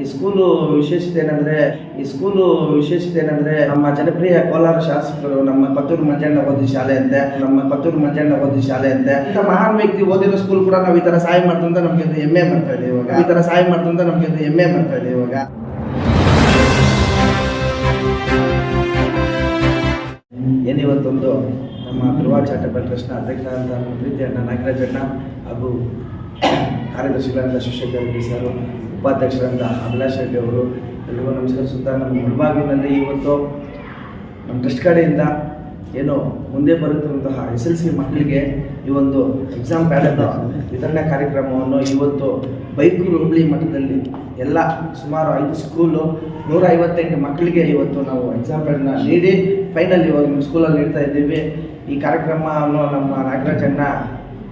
ಈ ಸ್ಕೂಲು ವಿಶೇಷತೆ ಏನಂದ್ರೆ, ಈ ಸ್ಕೂಲು ವಿಶೇಷತೆ ಏನಂದ್ರೆ, ನಮ್ಮ ಜನಪ್ರಿಯ ಕೋಲಾರ ಶಾಸಕರು ನಮ್ಮ ಪತ್ತೂರು ಮಂಜಣ್ಣ ಓದಿದ ಶಾಲೆ ಅಂತೆ, ನಮ್ಮ ಪತ್ತೂರು ಮಂಜಣ್ಣ ಓದಿದ ಶಾಲೆ ಅಂತೆ. ಇಂಥ ಮಹಾನ್ ವ್ಯಕ್ತಿ ಓದಿರೋ ಸ್ಕೂಲ್ ಕೂಡ ನಾವು ಈ ಥರ ಸಹಾಯ ಮಾಡ್ತಂತ ನಮ್ಗೆ ಇದು ಹೆಮ್ಮೆ ಮಾಡ್ತಾ ಇದೆ ಇವಾಗ. ಈ ತರ ಸಹಾಯ ಮಾಡ್ತಂತ ನಮ್ಗೆ ಇದು ಹೆಮ್ಮೆ ಮಾಡ್ತಾ ಇದೆ ಇವಾಗ. ಏನಿವತ್ತೊಂದು ನಮ್ಮ ಧ್ರುವ ಚಾರಿಟಬಲ್ ಟ್ರಸ್ಟ್ನ ಅಧ್ಯಕ್ಷ ಅಂತ ಪ್ರೀತಿ ಅಣ್ಣ ನಾಗರಾಜ್ ಅಣ್ಣ ಹಾಗೂ ಕಾರ್ಯದರ್ಶಿಗಳಾದ ಶಿಕ್ಷಕರಿಗೆ ಸರ್ ಉಪಾಧ್ಯಕ್ಷರಾದ ಅಭಿಲಾಷ್ ರೆಡ್ಡಿ ಅವರು. ಎಲ್ಲರಿಗೂ ನಮಸ್ಕರಿಸುತ್ತಾ ನಮ್ಮ ಮುಳಬಾಗಿಲಿನಲ್ಲಿ ಇವತ್ತು ನಮ್ಮ ಟ್ರಸ್ಟ್ ಕಡೆಯಿಂದ ಏನು ಮುಂದೆ ಬರುತ್ತಿರುವಂತಹ ಎಸ್ ಎಲ್ ಸಿ ಮಕ್ಕಳಿಗೆ ಈ ಒಂದು ಎಕ್ಸಾಮ್ ಪ್ಯಾಡನ್ನು ವಿತರಣೆ ಕಾರ್ಯಕ್ರಮವನ್ನು ಇವತ್ತು ಬೈಕೂರು ಹುಬ್ಳಿ ಮಠದಲ್ಲಿ ಎಲ್ಲ ಸುಮಾರು ಐದು ಸ್ಕೂಲು ನೂರ ಐವತ್ತೆಂಟು ಮಕ್ಕಳಿಗೆ ಇವತ್ತು ನಾವು ಎಕ್ಸಾಮ್ ಪ್ಯಾಡನ್ನು ನೀಡಿ ಫೈನಲ್ ಇವಾಗ ನಿಮ್ಮ ಸ್ಕೂಲಲ್ಲಿ ನೀಡ್ತಾ ಇದ್ದೀವಿ. ಈ ಕಾರ್ಯಕ್ರಮವನ್ನು ನಮ್ಮ ನಾಗರಾಜಣ್ಣ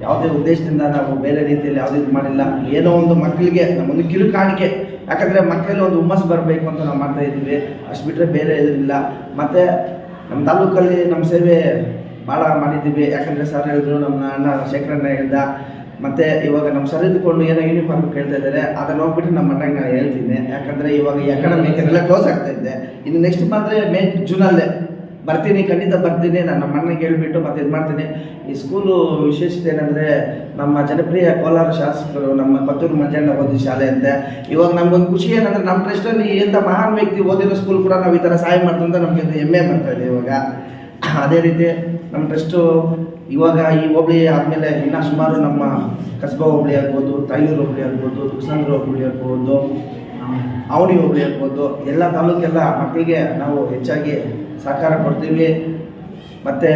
ಯಾವುದೇ ಉದ್ದೇಶದಿಂದ ನಾವು ಬೇರೆ ರೀತಿಯಲ್ಲಿ ಯಾವುದೇ ಇದು ಮಾಡಿಲ್ಲ. ಏನೋ ಒಂದು ಮಕ್ಕಳಿಗೆ ನಮ್ಮೊಂದು ಕಿರುಕಾಣಿಕೆ. ಯಾಕಂದರೆ ಮಕ್ಕಳಲ್ಲಿ ಒಂದು ಹುಮ್ಮಸ್ ಬರಬೇಕು ಅಂತ ನಾವು ಮಾಡ್ತಾ ಇದ್ದೀವಿ. ಅಷ್ಟು ಬಿಟ್ಟರೆ ಬೇರೆ ಇದರಿಲ್ಲ ಮತ್ತು ನಮ್ಮ ತಾಲೂಕಲ್ಲಿ ನಮ್ಮ ಸೇವೆ ಭಾಳ ಮಾಡಿದ್ದೀವಿ. ಯಾಕಂದರೆ ಸರ್ ಹೇಳಿದ್ರು, ನಮ್ಮ ಅಣ್ಣ ಶೇಖರಣ್ಣ ಹೇಳ್ದ. ಮತ್ತು ಇವಾಗ ನಮ್ಮ ಸರ್ ಇದ್ಕೊಂಡು ಏನೋ ಯೂನಿಫಾರ್ಮ್ ಕೇಳ್ತಾ ಇದ್ದಾರೆ. ಅದನ್ನು ಹೋಗ್ಬಿಟ್ಟು ನಮ್ಮ ಅಣ್ಣಂಗೆ ನಾನು ಹೇಳ್ತೀನಿ. ಯಾಕಂದರೆ ಇವಾಗ ಈ ಅಕಾಡೆಮಿಕ್ ಎಲ್ಲ ಕ್ಲೋಸ್ ಆಗ್ತಾ ಇದೆ. ಇನ್ನು ನೆಕ್ಸ್ಟ್ ಬಂದರೆ ಮೇ ಜೂನಲ್ಲೇ ಬರ್ತೀನಿ, ಖಂಡಿತ ಬರ್ತೀನಿ. ನಾನು ನಮ್ಮ ಅಣ್ಣಗೆ ಹೇಳ್ಬಿಟ್ಟು ಮತ್ತೆ ಇದು ಮಾಡ್ತೀನಿ. ಈ ಸ್ಕೂಲು ವಿಶೇಷತೆ ಏನಂದರೆ, ನಮ್ಮ ಜನಪ್ರಿಯ ಕೋಲಾರ ಶಾಸಕರು ನಮ್ಮ ಪತ್ತೂರು ಮಂಜಣ್ಣ ಓದಿದ ಶಾಲೆ ಅಂತೆ. ಇವಾಗ ನಮ್ಗೊಂದು ಖುಷಿ ಏನಂದ್ರೆ, ನಮ್ಮ ಟ್ರೆಸ್ಟಲ್ಲಿ ಎಂಥ ಮಹಾನ್ ವ್ಯಕ್ತಿ ಓದಿರೋ ಸ್ಕೂಲ್ ಕೂಡ ನಾವು ಈ ಥರ ಸಹಾಯ ಮಾಡ್ತಂತ ನಮಗೆ ಹೆಮ್ಮೆ ಬರ್ತಾ ಇದೆ ಇವಾಗ. ಅದೇ ರೀತಿ ನಮ್ಮ ಟ್ರಸ್ಟು ಇವಾಗ ಈ ಹೋಬಳಿ ಆದಮೇಲೆ ಇನ್ನೂ ಸುಮಾರು ನಮ್ಮ ಕಸ್ಬಾ ಹೋಬಳಿ ಆಗ್ಬೋದು ತೈಲೂರು ಹೋಬಳಿ ಆಗ್ಬೋದು ದುಕ್ಸಂದ್ರ ಹೋಬಳಿ ಆಗ್ಬೋದು ಅವನಿ ಹೋಬಳಿ ಹೇಳ್ಬೋದು. ಎಲ್ಲ ತಾಲೂಕೆಲ್ಲ ಮಕ್ಕಳಿಗೆ ನಾವು ಹೆಚ್ಚಾಗಿ ಸಹಕಾರ ಕೊಡ್ತೀವಿ. ಮತ್ತು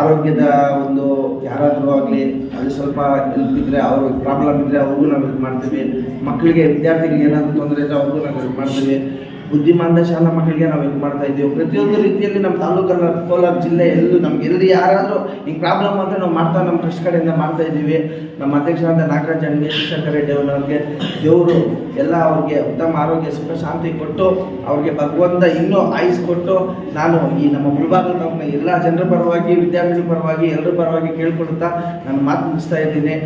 ಆರೋಗ್ಯದ ಒಂದು ಯಾರಾದರೂ ಆಗಲಿ ಅಲ್ಲಿ ಸ್ವಲ್ಪ ಹೆಲ್ಪ್ ಇದ್ದರೆ ಅವ್ರ ಪ್ರಾಬ್ಲಮ್ ಇದ್ದರೆ ಅವ್ರಿಗೂ ನಾವು ಇದು ಮಾಡ್ತೀವಿ. ಮಕ್ಕಳಿಗೆ ವಿದ್ಯಾರ್ಥಿಗಳಿಗೆ ಏನಾದರೂ ತೊಂದರೆ ಇದ್ದರೆ ಅವ್ರಿಗೂ ನಾವು ಹೆಲ್ಪ್ ಮಾಡ್ತೀವಿ. ಬುದ್ಧಿಮಾಂದ ಶಾಲಾ ಮಕ್ಕಳಿಗೆ ನಾವು ಇದು ಮಾಡ್ತಾ ಇದ್ದೀವಿ. ಪ್ರತಿಯೊಂದು ರೀತಿಯಲ್ಲಿ ನಮ್ಮ ತಾಲೂಕಲ್ಲ ಕೋಲಾರ ಜಿಲ್ಲೆ ಎಲ್ಲೂ ನಮ್ಗೆ ಎಲ್ಲಿ ಯಾರಾದರೂ ಹಿಂಗೆ ಪ್ರಾಬ್ಲಮ್ ಅಂದರೆ ನಾವು ಮಾಡ್ತಾ ನಮ್ಮ ಟ್ರಸ್ಟ್ ಕಡೆಯಿಂದ ಮಾಡ್ತಾ ಇದ್ದೀವಿ. ನಮ್ಮ ಅಧ್ಯಕ್ಷರಾದ ನಾಗರಾಜ್ ಅಣ್ಣಿಗೆ ಶಿವಶಂಕರ ರೆಡ್ಡಿ ದೇವರು ಎಲ್ಲ ಅವ್ರಿಗೆ ಉತ್ತಮ ಆರೋಗ್ಯ, ಸುಖ, ಶಾಂತಿ ಕೊಟ್ಟು ಅವ್ರಿಗೆ ಭಗವಂತ ಇನ್ನೂ ಆಯುಸ್ ಕೊಟ್ಟು ನಾನು ಈ ನಮ್ಮ ಮುಳಬಾಗಿಲು ತಾಲೂಕಿನ ಎಲ್ಲ ಜನರ ಪರವಾಗಿ, ವಿದ್ಯಾರ್ಥಿಗಳ ಪರವಾಗಿ, ಎಲ್ಲರ ಪರವಾಗಿ ಕೇಳ್ಕೊಳ್ತಾ ನಾನು ಮಾತು ಮುಗಿಸ್ತಾ ಇದ್ದೀನಿ.